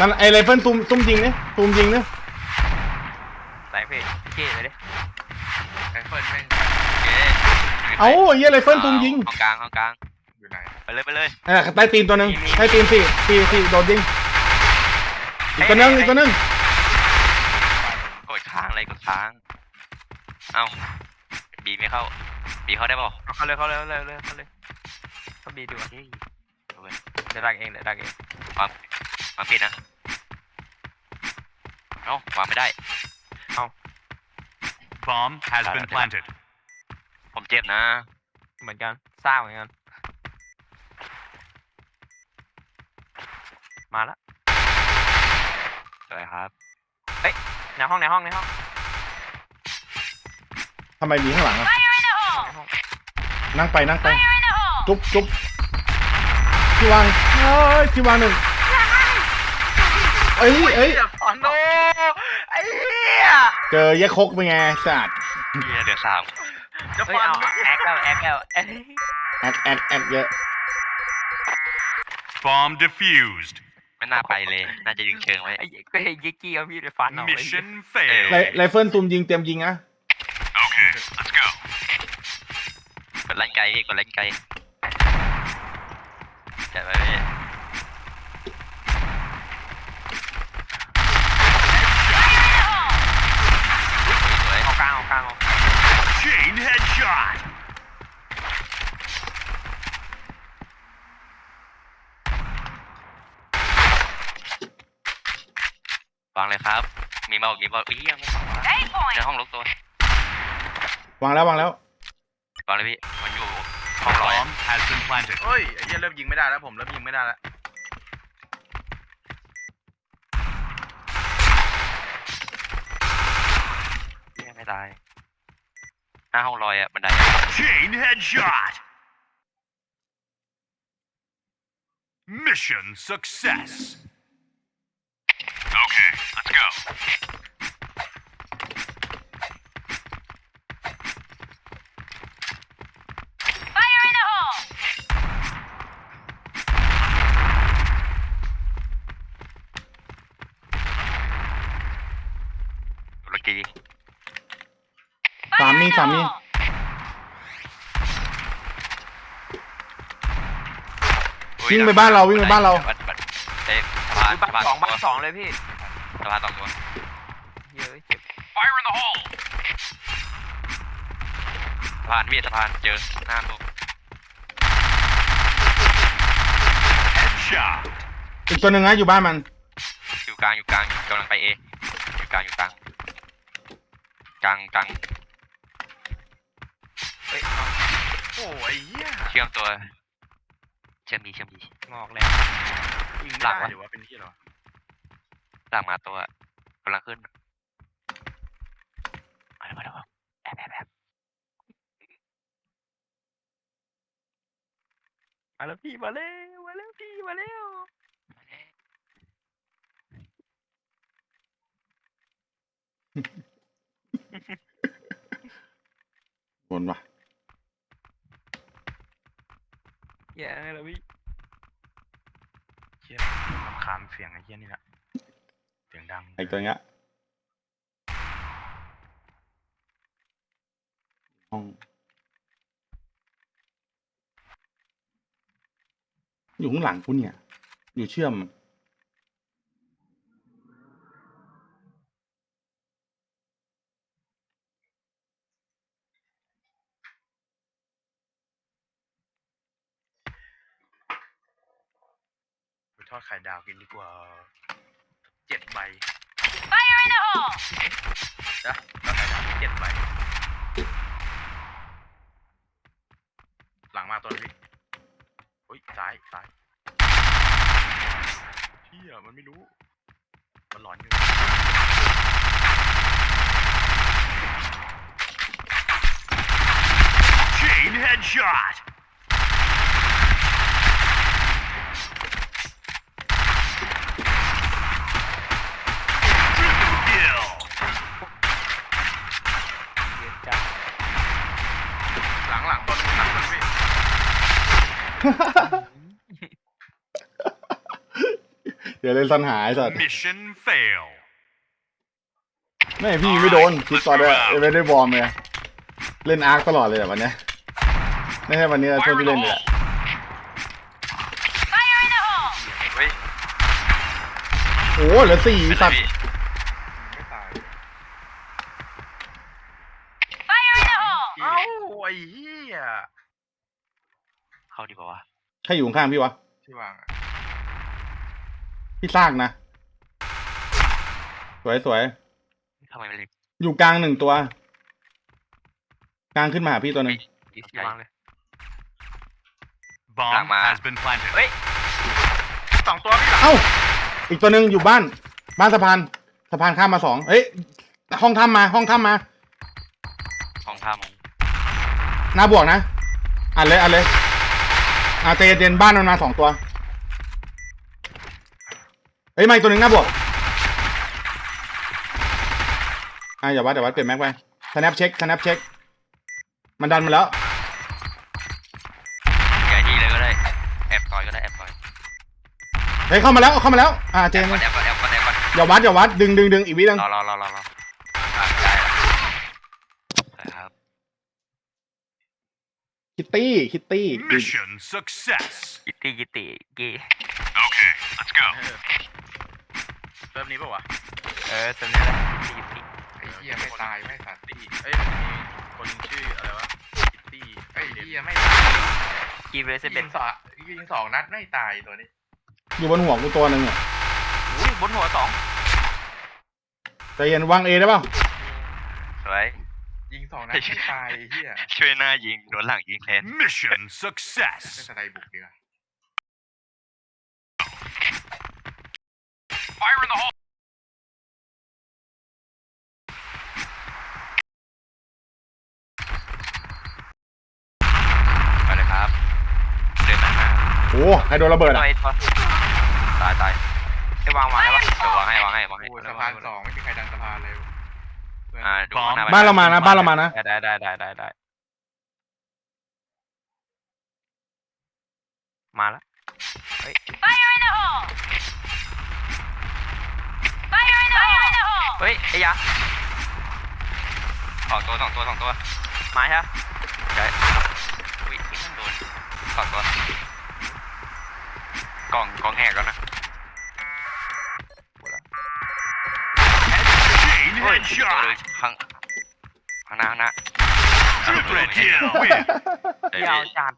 นั่นไอไรเฟิลซุ่มซุ่มยิงเนี่ยซุ่มยิงเนี่ยไหนพี่พี่เก้ไปดิไอ้เฟิร์นแม่งโอเคเอ้าไอ้เหี้ยไรเฟิลซุ่มยิงห้องกลางห้องกลางอยู่ไหนไปเลยไปเลยเออใต้ตีนตัวหนึ่งใต้ตีนสี่สี่สี่โดดยิงอีกตัวหนึงอีกตัวหนึงกดค้างอะไรกดค้างเอ้าบีไม่เข้าบีเข้าได้เปล่าเอาเขาเลยเขาเลยเขาเลยเขาเลยเขาบีดูอะเฮ้ยเอาเว้ยเดี๋ยวดักเองเดี๋ยวดักเองวาง วางผิดนะ เอ้าวางไม่ได้ Bomb has Got been it. planted. ผมเจ็บนะ เหมือนกันสร้างเหมือนกัน มาละสวยครับ ในห้องในห้องในห้องทำไมมีข้างหลังอะในห้องนั่งไปนั่งไป จุ๊บจุ๊บที่วางเอ้ยที่วางหนึ่ง เอ้ยเอ้ยอ๋อโนไอ้เหี้ยเจอแยกคกเป็นไงสัตว์เฮียเดือดสามจะเฮ้ยฟันเอาแอคแล้วแอคแล้วเอ้ยแอดแอดแอดเยอะ Bomb defused. ไม่น่าไปเลย น่าจะดึงเชิงไว้ ไอ้ก็ไอ้ยิกกี้เอาพี่ไปฟันเอาเลย Mission ไร failed. ไรเฟิลซุ่มยิงเตรียมยิงนะ Okay, let's go. กดเล่นไกลพี่กดเล่นไกลจัดไว้พี่ กลางเอากลางเอา Chain headshot. วางเลยครับ มีเมามีเมาอุ้ยยังไม่วางในห้องลกตัว วางแล้ววางแล้ววางเลยพี่ มันอยู่ห้องร้อย Bomb has been planted. เฮ้ยไอ้เหี้ยเริ่มยิงไม่ได้แล้วผมเริ่มยิงไม่ได้แล้ว ยังไม่ตายหน้าห้องลอยอ่ะบันได Chain headshot. Mission success. Okay, let's go. สามมีสามมีอุ๊ยวิ่งไปบ้านเราวิ่งไปบ้านเรา บัดบัดเอ๊ะสะพานบ้าสะนพานสองบ้านตัวสองเลยพี่สะพานสองตัวเยอะเจ็บ Fire in the hole. สะพานพี่สะพานเจอหน้าตัว Headshot. อีกตัวหนึ่งนะอยู่บ้านมัน อยู่กลางอยู่กลางกำลังไปเออยู่กลางอยู่กลางกลางกลาง โอ้ยไอ้เหี้ยเชื่อมตัว เชื่อมมีเชื่อมมีงอกแล้วยิงไม่หลังได้วะ หรือว่าเป็นที่เหรอหลังมาตัวกำลังขึ้นมาแล้วมาแล้วแอบแอบแอบมาแล้วพี่มาแล้วมาแล้วพี่มาแล้วบนว่ะ แย่แล้วพี่เหี้ยรำคาญเสียงไอ้เหี้ยนี่แหละเสียงดังไอ้ตัวเนี้ยห้องอยู่ข้างหลังกูเนี่ย อยู่เชื่อม ทอดไข่ดาวกินดีกว่าเจ็ดใบนะทอดไข่ดาวเจ็ดใบ หลังมาตัวนี้พี่อุ้ยซ้ายซ้ายเฮียมันไม่รู้ มันหลอนอยู่ Chain headshot. อย่าเล่นสันหายสัตว์ Mission fail. ไม่พี่ไม่โดนคิดตอนเนี้ยไม่ได้บอลเลยเล่นอาร์คตลอดเลยอะวันเนี้ยไม่ใช่วันนี้ช่วง Fire ที่ in the เล่นเลย hole. เฮ้ยโอ้โหเหลือสี่เป็นไรสัตว์ พี่ ไม่ตาย เอ้า เอ้าไอ้เหี้ย เข้าดีกว่าวะใครอยู่ข้างๆพี่วะ ที่วางอะพี่ซากนะ สวยสวยทำไมมันเล็กอยู่กลางหนึ่งตัว กลางขึ้นมาหาพี่ตัวหนึ่งดีที่วางเลย Bomb Lama. has been planted. เฮ้ยสองตัวพี่หลังเอ้า อีกตัวหนึ่งอยู่บ้าน บ้านสะพาน สะพานข้ามมาสองเอ้ย ห้องถ้ำมา ห้องถ้ำมา ของท่ามหน้าบวกนะอ่านเลยอ่านเลย อ่าเจเจนบ้านมันมาสองตัวเอ้ยมาอีกตัวหนึ่งหน้าบวกอ่าอย่าวัดอย่าวัดเปลี่ยนแม็กไป snap เช็ค snap เช็ค มันดันมาแล้วใหญ่ที่เลยก็ได้ แอบต่อยก็ได้แอบต่อยเฮ้ยเข้ามาแล้วเข้ามาแล้ว อ่าเจแอนบก่อนแอบก่อนแอบก่อนแอบก่อนอย่าวัดอย่าวัดดึงดึงดึงอีกวินึงรอรอรอรอรออะได้แล้วครับ คิตตี้คิตตี้ Mission success. ยิตติยิตติเก Okay, let's go. เริ่มนี้ป่าวะเออตัวนี้แหละยิตติยิตติไอ้เหี้ยไม่ตายไม่สัตว์ตี้เอ้ยมันมีคนชื่ออะไรวะคิตตี้ไอ้เหี้ยไม่ตายกีเรสเบยินงสองยิงสองนัดไม่ตายตัวนี้อยู่บนหัวกูตัวหนึ่งอะอุ้ยบนหัวสองใจเย็นวางเอได้เปล่าสวย ยิงสองนัดไม่ตายไอ้เหี้ยช่วยหน้ายิงโดนหลังยิงแทน Mission ไม่ success. สไลด์บุกดีกว่า Fire in the hole. ไปเลยครับเดินมาหน้าโอ้ใครโดนระเบิดตัวอะไอ้ตัวตายตายไอ้วางวางได้ปะเดี๋ยววางให้วางให้วางให้โอ้สะพานสองไม่มีใครดันสะพานเลยเพื่ อนอ่าดูข้างหน้าไปบ้านเรามานะบ้านเรามานะ ได้ได้ได้ได้ได้มาแล้วเฮ้ย เฮ้ยไอ้ยะสองตัวสองตัวสองตัวมาใช่ปะใช่อุ้ยมันโดนสองตัวกล่องกล่องแหกแล้วนะ headshot. ข้างข้างหน้าข้างหน้า Triple kill. Win. เดี๋ยยาววจัด